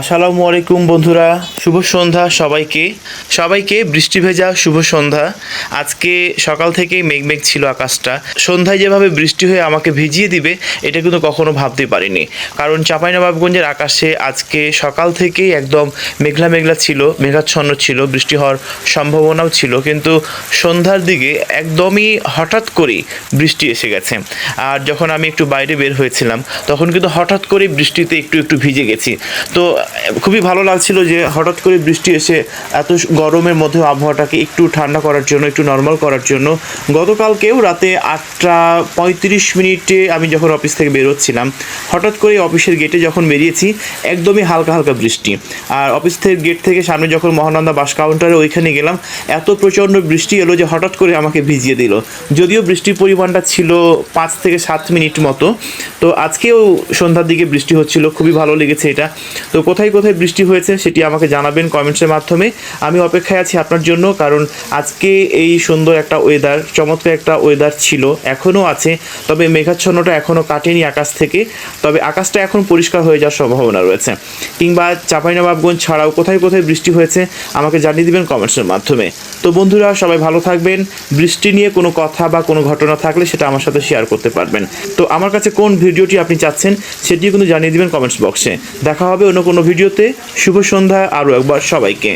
আসসালামু আলাইকুম বন্ধুরা, শুভ সন্ধ্যা সবাইকে। সবাইকে বৃষ্টি ভেজা শুভ সন্ধ্যা। আজকে সকাল থেকেই মেঘমেঘ ছিল আকাশটা। সন্ধ্যায় যেভাবে বৃষ্টি হয়ে আমাকে ভিজিয়ে দিবে, এটা কিন্তু কখনো ভাবতে পারিনি। কারণ চাঁপাইনবাবগঞ্জের আকাশে আজকে সকাল থেকেই একদম মেঘলা মেঘলা ছিল, মেঘাচ্ছন্ন ছিল, বৃষ্টি হওয়ার সম্ভাবনাও ছিল। কিন্তু সন্ধ্যার দিকে একদমই হঠাৎ করেই বৃষ্টি এসে গেছে। আর যখন আমি একটু বাইরে বের হয়েছিলাম, তখন কিন্তু হঠাৎ করেই বৃষ্টিতে একটু একটু ভিজে গেছি। তো খুবই ভালো লাগছিল যে হঠাৎ করে বৃষ্টি এসে এত গরমের মধ্যে আবহাওয়াটাকে একটু ঠান্ডা করার জন্য, একটু নর্মাল করার জন্য, গতকালকেও রাতে আটটা পঁয়ত্রিশ মিনিটে আমি যখন অফিস থেকে বেরোচ্ছিলাম, হঠাৎ করে অফিসের গেটে যখন বেরিয়েছি, একদমই হালকা হালকা বৃষ্টি। আর অফিস থেকে গেট থেকে সামনে যখন মহানন্দা বাস কাউন্টারে ওইখানে গেলাম, এত প্রচণ্ড বৃষ্টি এলো যে হঠাৎ করে আমাকে ভিজিয়ে দিল। যদিও বৃষ্টির পরিমাণটা ছিল পাঁচ থেকে সাত মিনিট মতো, তো আজকেও সন্ধ্যার দিকে বৃষ্টি হচ্ছিল, খুবই ভালো লেগেছে এটা। তো কোথায় কোথায় বৃষ্টি হয়েছে সেটি আমাকে জানাবেন কমেন্টসের মাধ্যমে। আমি অপেক্ষায় আছি আপনার জন্য, কারণ আজকে এই সুন্দর একটা ওয়েদার চমৎকার একটা ওয়েদার ছিল, এখনও আছে, তবে মেঘাচ্ছন্নটা এখনও কাটেনি আকাশ থেকে, তবে আকাশটা এখন পরিষ্কার হয়ে যাওয়ার সম্ভাবনা রয়েছে। কিংবা চাঁপাইনবাবগঞ্জ ছাড়াও কোথায় কোথায় বৃষ্টি হয়েছে, আমাকে জানিয়ে দিবেন কমেন্টসের মাধ্যমে। তো বন্ধুরা, সবাই ভালো থাকবেন, বৃষ্টি নিয়ে কোনো কথা বা কোনো ঘটনা থাকলে সেটা আমার সাথে শেয়ার করতে পারবেন। তো আমার কাছে কোন ভিডিওটি আপনি চাচ্ছেন, সেটিও কিন্তু জানিয়ে দিবেন কমেন্টস বক্সে। দেখা হবে অন্য কোনো ভিডিওতে শুভ সন্ধ্যা আরও একবার সবাইকে।